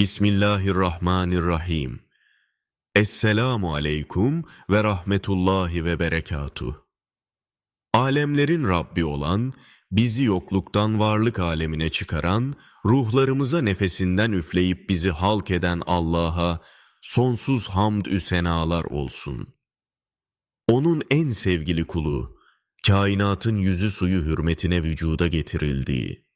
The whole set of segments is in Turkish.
Bismillahirrahmanirrahim. Esselamu aleykum ve rahmetullahi ve berekatuh. Alemlerin Rabbi olan, bizi yokluktan varlık alemine çıkaran, ruhlarımıza nefesinden üfleyip bizi halk eden Allah'a sonsuz hamd-ü senalar olsun. Onun en sevgili kulu, kainatın yüzü suyu hürmetine vücuda getirildiği,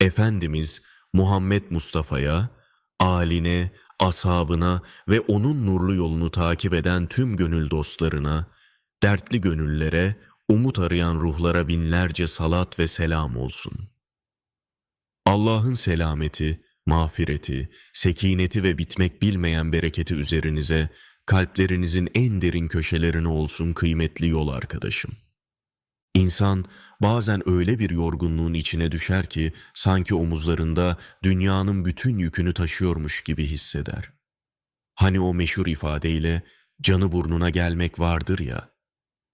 Efendimiz Muhammed Mustafa'ya, aline, ashabına ve onun nurlu yolunu takip eden tüm gönül dostlarına, dertli gönüllere, umut arayan ruhlara binlerce salat ve selam olsun. Allah'ın selameti, mağfireti, sekineti ve bitmek bilmeyen bereketi üzerinize, kalplerinizin en derin köşelerine olsun kıymetli yol arkadaşım. İnsan bazen öyle bir yorgunluğun içine düşer ki sanki omuzlarında dünyanın bütün yükünü taşıyormuş gibi hisseder. Hani o meşhur ifadeyle canı burnuna gelmek vardır ya.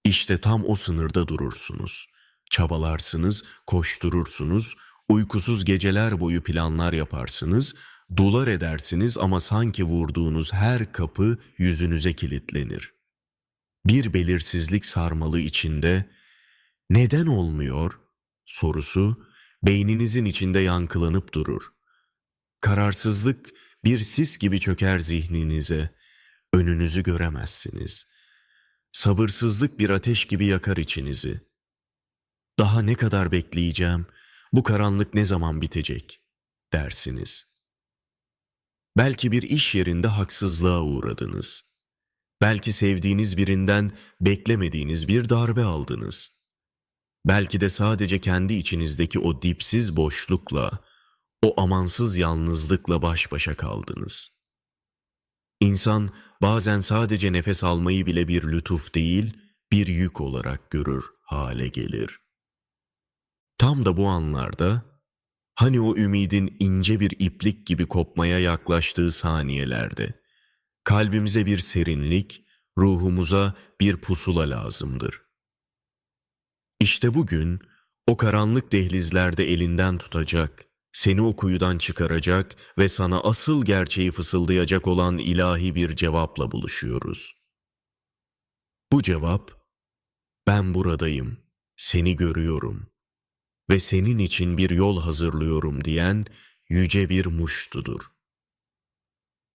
İşte tam o sınırda durursunuz. Çabalarsınız, koşturursunuz, uykusuz geceler boyu planlar yaparsınız, dular edersiniz ama sanki vurduğunuz her kapı yüzünüze kilitlenir. Bir belirsizlik sarmalı içinde neden olmuyor sorusu beyninizin içinde yankılanıp durur. Kararsızlık bir sis gibi çöker zihninize, önünüzü göremezsiniz. Sabırsızlık bir ateş gibi yakar içinizi. Daha ne kadar bekleyeceğim, bu karanlık ne zaman bitecek dersiniz. Belki bir iş yerinde haksızlığa uğradınız. Belki sevdiğiniz birinden beklemediğiniz bir darbe aldınız. Belki de sadece kendi içinizdeki o dipsiz boşlukla, o amansız yalnızlıkla baş başa kaldınız. İnsan bazen sadece nefes almayı bile bir lütuf değil, bir yük olarak görür hale gelir. Tam da bu anlarda, hani o ümidin ince bir iplik gibi kopmaya yaklaştığı saniyelerde, kalbimize bir serinlik, ruhumuza bir pusula lazımdır. İşte bugün o karanlık dehlizlerde elinden tutacak, seni o kuyudan çıkaracak ve sana asıl gerçeği fısıldayacak olan ilahi bir cevapla buluşuyoruz. Bu cevap, ben buradayım, seni görüyorum ve senin için bir yol hazırlıyorum diyen yüce bir muştudur.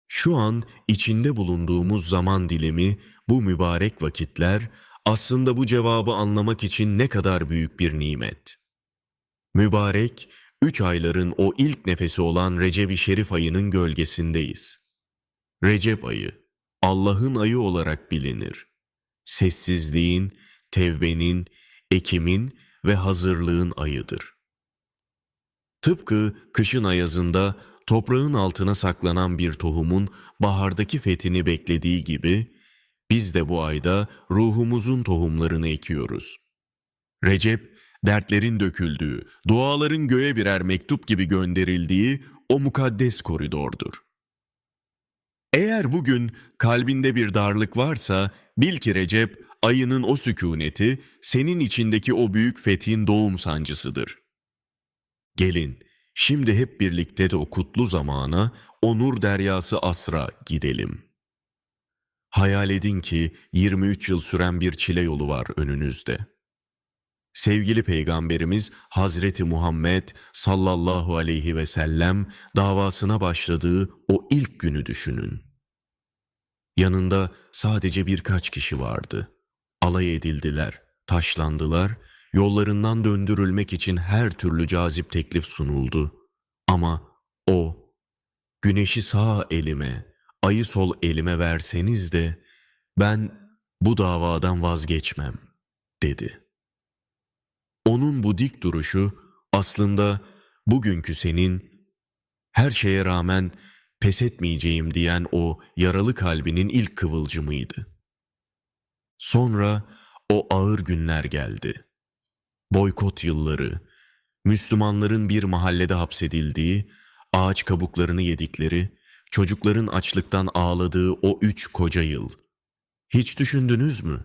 Şu an içinde bulunduğumuz zaman dilimi, bu mübarek vakitler, aslında bu cevabı anlamak için ne kadar büyük bir nimet. Mübarek, üç ayların o ilk nefesi olan Recep-i Şerif ayının gölgesindeyiz. Recep ayı, Allah'ın ayı olarak bilinir. Sessizliğin, tevbenin, ekimin ve hazırlığın ayıdır. Tıpkı kışın ayazında toprağın altına saklanan bir tohumun bahardaki fethini beklediği gibi, biz de bu ayda ruhumuzun tohumlarını ekiyoruz. Recep, dertlerin döküldüğü, duaların göğe birer mektup gibi gönderildiği o mukaddes koridordur. Eğer bugün kalbinde bir darlık varsa, bil ki Recep, ayının o sükuneti, senin içindeki o büyük fethin doğum sancısıdır. Gelin, şimdi hep birlikte de o kutlu zamana, o nur deryası asra gidelim.'' Hayal edin ki 23 yıl süren bir çile yolu var önünüzde. Sevgili Peygamberimiz Hazreti Muhammed sallallahu aleyhi ve sellem davasına başladığı o ilk günü düşünün. Yanında sadece birkaç kişi vardı. Alay edildiler, taşlandılar, yollarından döndürülmek için her türlü cazip teklif sunuldu. Ama o, güneşi sağ elime, ayı sol elime verseniz de ben bu davadan vazgeçmem dedi. Onun bu dik duruşu aslında bugünkü senin her şeye rağmen pes etmeyeceğim diyen o yaralı kalbinin ilk kıvılcımıydı. Sonra o ağır günler geldi. Boykot yılları, Müslümanların bir mahallede hapsedildiği, ağaç kabuklarını yedikleri, Çocukların açlıktan ağladığı o üç koca yıl. Hiç düşündünüz mü?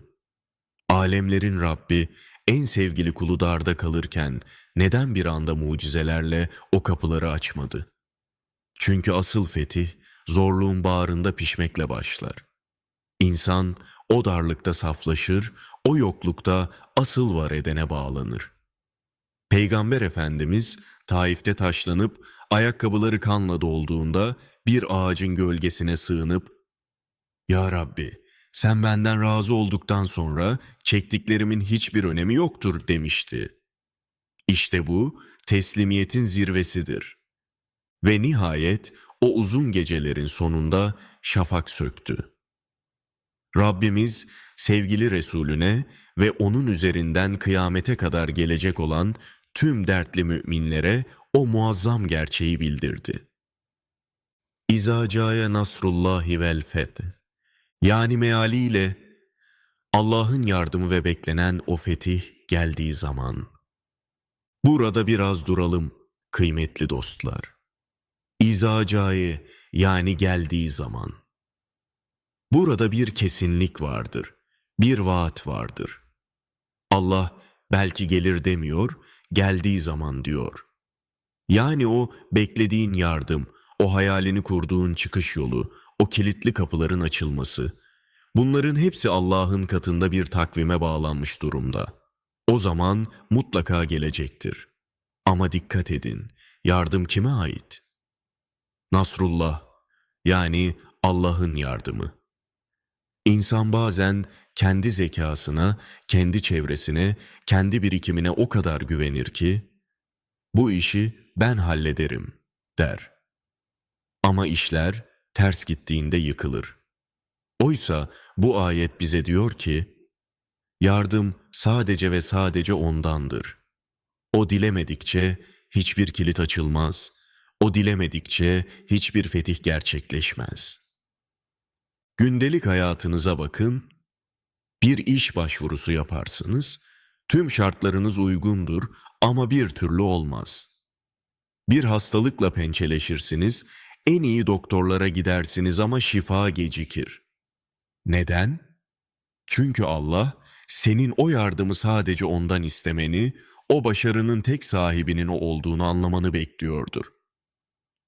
Alemlerin Rabbi en sevgili kulu darda kalırken neden bir anda mucizelerle o kapıları açmadı? Çünkü asıl fetih zorluğun bağrında pişmekle başlar. İnsan o darlıkta saflaşır, o yoklukta asıl var edene bağlanır. Peygamber Efendimiz Taif'te taşlanıp ayakkabıları kanla dolduğunda bir ağacın gölgesine sığınıp Ya Rabbi sen benden razı olduktan sonra çektiklerimin hiçbir önemi yoktur demişti. İşte bu teslimiyetin zirvesidir. Ve nihayet o uzun gecelerin sonunda şafak söktü. Rabbimiz sevgili Resulüne ve onun üzerinden kıyamete kadar gelecek olan tüm dertli müminlere o muazzam gerçeği bildirdi. İza caya nasrullahi vel feth. Yani mealiyle Allah'ın yardımı ve beklenen o fetih geldiği zaman. Burada biraz duralım kıymetli dostlar. İza caya yani geldiği zaman. Burada bir kesinlik vardır, bir vaat vardır. Allah belki gelir demiyor, geldiği zaman diyor. Yani o beklediğin yardım, o hayalini kurduğun çıkış yolu, o kilitli kapıların açılması. Bunların hepsi Allah'ın katında bir takvime bağlanmış durumda. O zaman mutlaka gelecektir. Ama dikkat edin, yardım kime ait? Nasrullah, yani Allah'ın yardımı. İnsan bazen kendi zekasına, kendi çevresine, kendi birikimine o kadar güvenir ki, bu işi ben hallederim der. Ama işler ters gittiğinde yıkılır. Oysa bu ayet bize diyor ki, yardım sadece ve sadece ondandır. O dilemedikçe hiçbir kilit açılmaz, o dilemedikçe hiçbir fetih gerçekleşmez. Gündelik hayatınıza bakın, bir iş başvurusu yaparsınız, tüm şartlarınız uygundur ama bir türlü olmaz. Bir hastalıkla pençeleşirsiniz, en iyi doktorlara gidersiniz ama şifa gecikir. Neden? Çünkü Allah senin o yardımı sadece ondan istemeni, o başarının tek sahibinin o olduğunu anlamanı bekliyordur.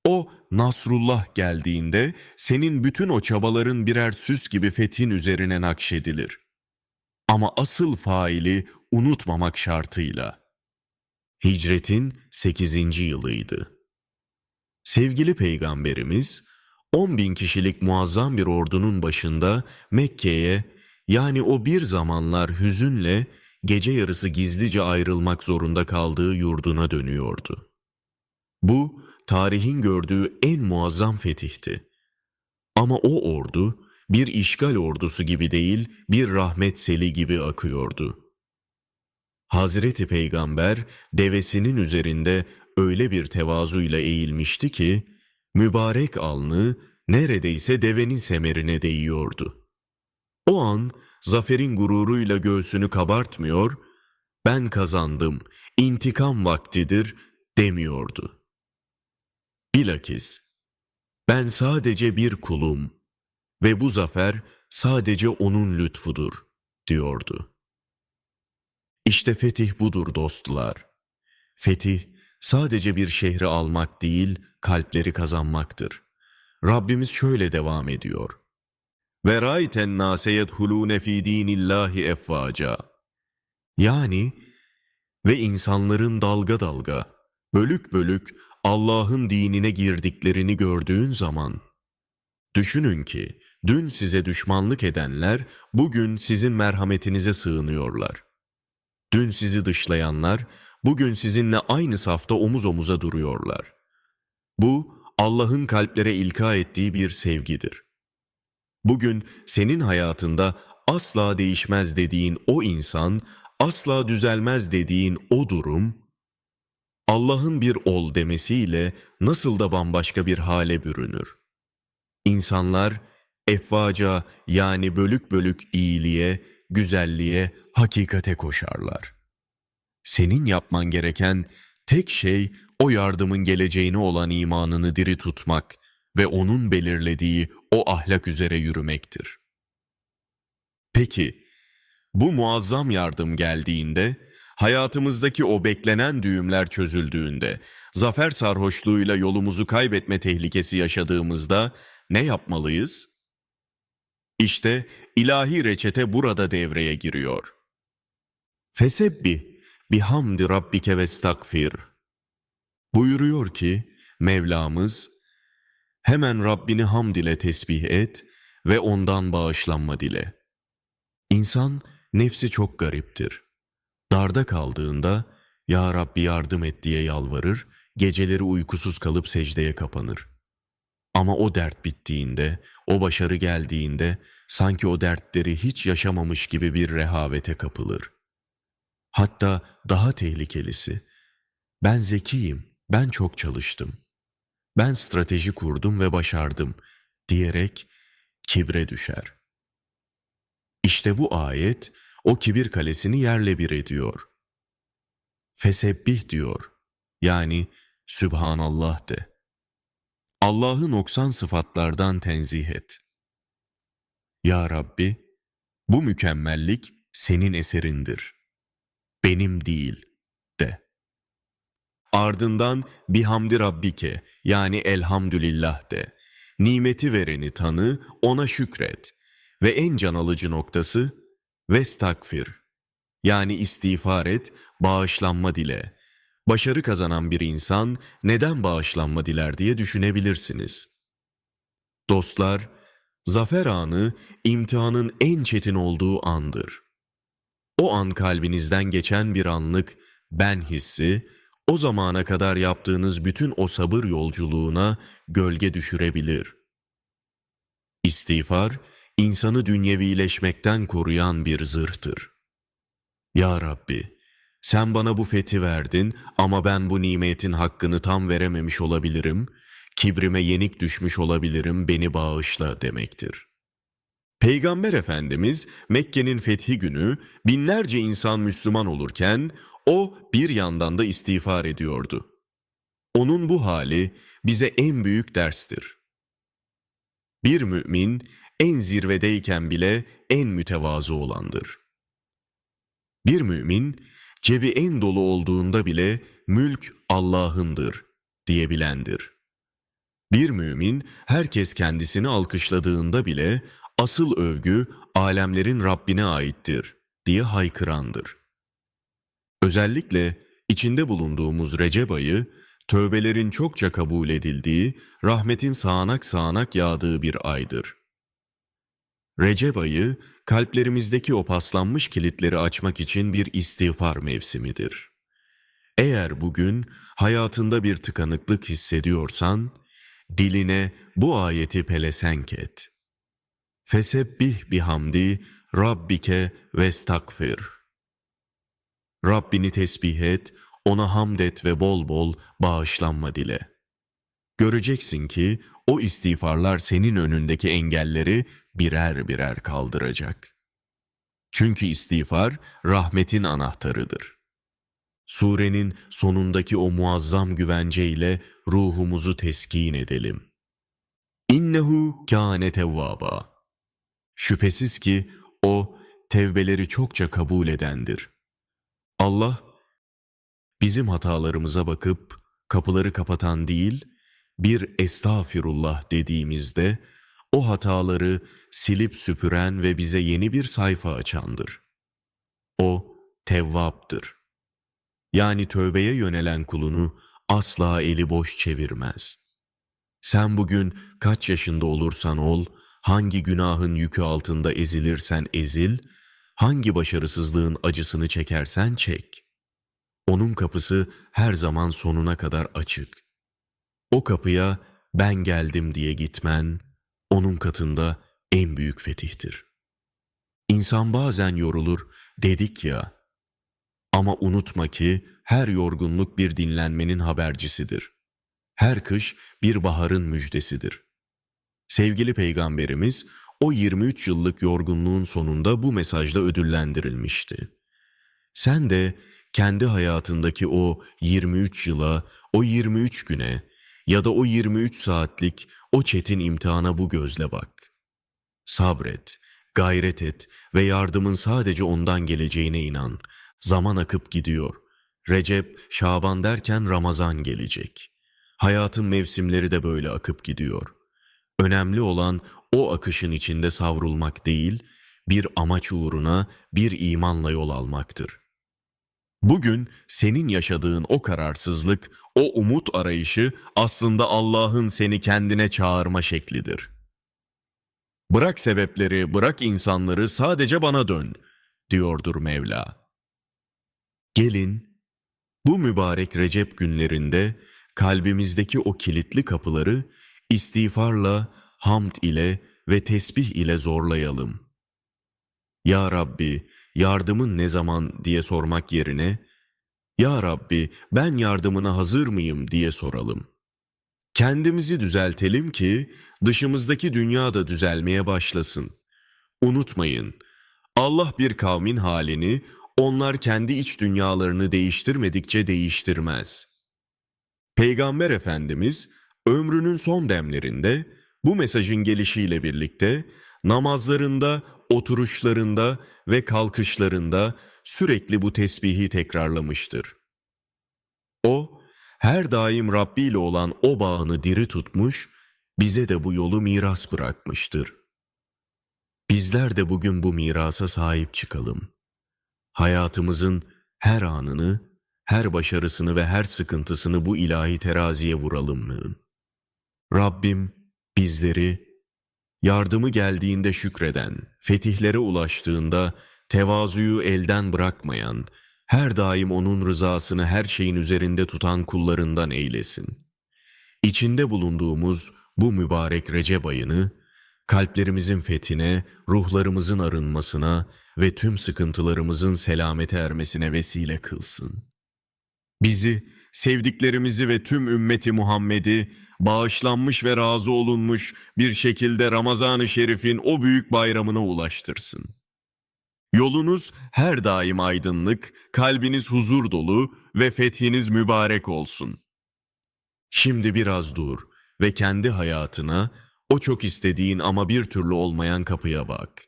O Nasrullah geldiğinde senin bütün o çabaların birer süs gibi fethin üzerine nakşedilir. Ama asıl faili unutmamak şartıyla. Hicretin 8. yılıydı. Sevgili Peygamberimiz 10 bin kişilik muazzam bir ordunun başında Mekke'ye yani o bir zamanlar hüzünle gece yarısı gizlice ayrılmak zorunda kaldığı yurduna dönüyordu. Bu tarihin gördüğü en muazzam fetihti. Ama o ordu bir işgal ordusu gibi değil, bir rahmet seli gibi akıyordu. Hazreti Peygamber devesinin üzerinde öyle bir tevazuyla eğilmişti ki, mübarek alnı neredeyse devenin semerine değiyordu. O an zaferin gururuyla göğsünü kabartmıyor, ben kazandım, intikam vaktidir demiyordu. Bilakis, ben sadece bir kulum ve bu zafer sadece onun lütfudur, diyordu. İşte fetih budur dostlar. Fetih sadece bir şehri almak değil, kalpleri kazanmaktır. Rabbimiz şöyle devam ediyor. Ve rayten nase yedhulune fi dinillahi efvaca. Yani ve insanların dalga dalga, bölük bölük Allah'ın dinine girdiklerini gördüğün zaman, düşünün ki dün size düşmanlık edenler bugün sizin merhametinize sığınıyorlar. Dün sizi dışlayanlar bugün sizinle aynı safta omuz omuza duruyorlar. Bu Allah'ın kalplere ilka ettiği bir sevgidir. Bugün senin hayatında asla değişmez dediğin o insan, asla düzelmez dediğin o durum, Allah'ın bir ol demesiyle nasıl da bambaşka bir hale bürünür. İnsanlar efvaca yani bölük bölük iyiliğe, güzelliğe, hakikate koşarlar. Senin yapman gereken tek şey o yardımın geleceğine olan imanını diri tutmak ve onun belirlediği o ahlak üzere yürümektir. Peki, bu muazzam yardım geldiğinde, hayatımızdaki o beklenen düğümler çözüldüğünde, zafer sarhoşluğuyla yolumuzu kaybetme tehlikesi yaşadığımızda ne yapmalıyız? İşte ilahi reçete burada devreye giriyor. Fesebbi bihamdi rabbike vestakfir. Buyuruyor ki Mevlamız hemen Rabbini hamd ile tesbih et ve ondan bağışlanma dile. İnsan nefsi çok gariptir. Darda kaldığında Ya Rabbi yardım et diye yalvarır, geceleri uykusuz kalıp secdeye kapanır. Ama o dert bittiğinde, o başarı geldiğinde sanki o dertleri hiç yaşamamış gibi bir rehavete kapılır. Hatta daha tehlikelisi, ben zekiyim, ben çok çalıştım. Ben strateji kurdum ve başardım diyerek kibre düşer. İşte bu ayet o kibir kalesini yerle bir ediyor. Fesebbih diyor. Yani Sübhanallah de. Allah'ı noksan sıfatlardan tenzih et. Ya Rabbi, bu mükemmellik senin eserindir. Benim değil de. Ardından bihamdi rabbike yani elhamdülillah de. Nimeti vereni tanı, ona şükret. Ve en can alıcı noktası vestakfir yani istiğfar et, bağışlanma dile. Başarı kazanan bir insan neden bağışlanma diler diye düşünebilirsiniz. Dostlar, zafer anı imtihanın en çetin olduğu andır. O an kalbinizden geçen bir anlık ben hissi, o zamana kadar yaptığınız bütün o sabır yolculuğuna gölge düşürebilir. İstiğfar, insanı dünyevileşmekten koruyan bir zırhtır. Ya Rabbi, sen bana bu fethi verdin ama ben bu nimetin hakkını tam verememiş olabilirim, kibrime yenik düşmüş olabilirim, beni bağışla demektir. Peygamber Efendimiz Mekke'nin fethi günü binlerce insan Müslüman olurken o bir yandan da istiğfar ediyordu. Onun bu hali bize en büyük derstir. Bir mümin en zirvedeyken bile en mütevazı olandır. Bir mümin cebi en dolu olduğunda bile mülk Allah'ındır diyebilendir. Bir mümin herkes kendisini alkışladığında bile asıl övgü alemlerin Rabbine aittir diye haykırandır. Özellikle içinde bulunduğumuz Recep ayı tövbelerin çokça kabul edildiği, rahmetin sağanak sağanak yağdığı bir aydır. Recep ayı kalplerimizdeki o paslanmış kilitleri açmak için bir istiğfar mevsimidir. Eğer bugün hayatında bir tıkanıklık hissediyorsan, diline bu ayeti pelesenk et. Fesebbih bihamdi rabbike vestakfir. Rabbini tesbih et, ona hamd et ve bol bol bağışlanma dile. Göreceksin ki o istiğfarlar senin önündeki engelleri birer birer kaldıracak. Çünkü istiğfar rahmetin anahtarıdır. Surenin sonundaki o muazzam güvenceyle ruhumuzu teskin edelim. İnnehu kâne tevvâba. Şüphesiz ki o tevbeleri çokça kabul edendir. Allah bizim hatalarımıza bakıp kapıları kapatan değil, bir estağfirullah dediğimizde o hataları silip süpüren ve bize yeni bir sayfa açandır. O tevvaptır. Yani tövbeye yönelen kulunu asla eli boş çevirmez. Sen bugün kaç yaşında olursan ol, hangi günahın yükü altında ezilirsen ezil, hangi başarısızlığın acısını çekersen çek. Onun kapısı her zaman sonuna kadar açık. O kapıya ben geldim diye gitmen, onun katında en büyük fetihtir. İnsan bazen yorulur, dedik ya, ama unutma ki her yorgunluk bir dinlenmenin habercisidir. Her kış bir baharın müjdesidir. Sevgili Peygamberimiz o 23 yıllık yorgunluğun sonunda bu mesajla ödüllendirilmişti. Sen de kendi hayatındaki o 23 yıla, o 23 güne ya da o 23 saatlik o çetin imtihana bu gözle bak. Sabret, gayret et ve yardımın sadece ondan geleceğine inan. Zaman akıp gidiyor. Recep, Şaban derken Ramazan gelecek. Hayatın mevsimleri de böyle akıp gidiyor. Önemli olan o akışın içinde savrulmak değil, bir amaç uğruna bir imanla yol almaktır. Bugün senin yaşadığın o kararsızlık, o umut arayışı aslında Allah'ın seni kendine çağırma şeklidir. Bırak sebepleri, bırak insanları sadece bana dön, diyordur Mevla. Gelin, bu mübarek Recep günlerinde kalbimizdeki o kilitli kapıları istiğfarla, hamd ile ve tesbih ile zorlayalım. Ya Rabbi, yardımın ne zaman diye sormak yerine, Ya Rabbi, ben yardımına hazır mıyım diye soralım. Kendimizi düzeltelim ki dışımızdaki dünya da düzelmeye başlasın. Unutmayın, Allah bir kavmin halini onlar kendi iç dünyalarını değiştirmedikçe değiştirmez. Peygamber Efendimiz ömrünün son demlerinde bu mesajın gelişiyle birlikte namazlarında, oturuşlarında ve kalkışlarında sürekli bu tesbihi tekrarlamıştır. O, her daim Rabbi ile olan o bağını diri tutmuş, bize de bu yolu miras bırakmıştır. Bizler de bugün bu mirasa sahip çıkalım. Hayatımızın her anını, her başarısını ve her sıkıntısını bu ilahi teraziye vuralım? Rabbim bizleri yardımı geldiğinde şükreden, fetihlere ulaştığında tevazuyu elden bırakmayan, her daim onun rızasını her şeyin üzerinde tutan kullarından eylesin. İçinde bulunduğumuz bu mübarek Recep ayını, kalplerimizin fethine, ruhlarımızın arınmasına ve tüm sıkıntılarımızın selamete ermesine vesile kılsın. Bizi, sevdiklerimizi ve tüm ümmeti Muhammed'i bağışlanmış ve razı olunmuş bir şekilde Ramazan-ı Şerif'in o büyük bayramına ulaştırsın. Yolunuz her daim aydınlık, kalbiniz huzur dolu ve fethiniz mübarek olsun. Şimdi biraz dur ve kendi hayatına, o çok istediğin ama bir türlü olmayan kapıya bak.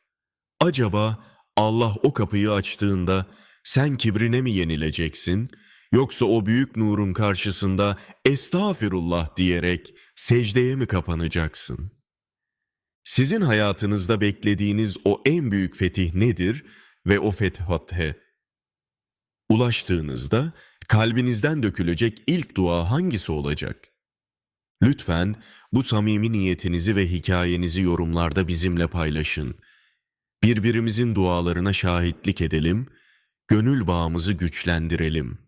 Acaba Allah o kapıyı açtığında sen kibrine mi yenileceksin yoksa o büyük nurun karşısında estağfirullah diyerek secdeye mi kapanacaksın? Sizin hayatınızda beklediğiniz o en büyük fetih nedir ve o fethathe ulaştığınızda kalbinizden dökülecek ilk dua hangisi olacak? Lütfen bu samimi niyetinizi ve hikayenizi yorumlarda bizimle paylaşın. Birbirimizin dualarına şahitlik edelim, gönül bağımızı güçlendirelim.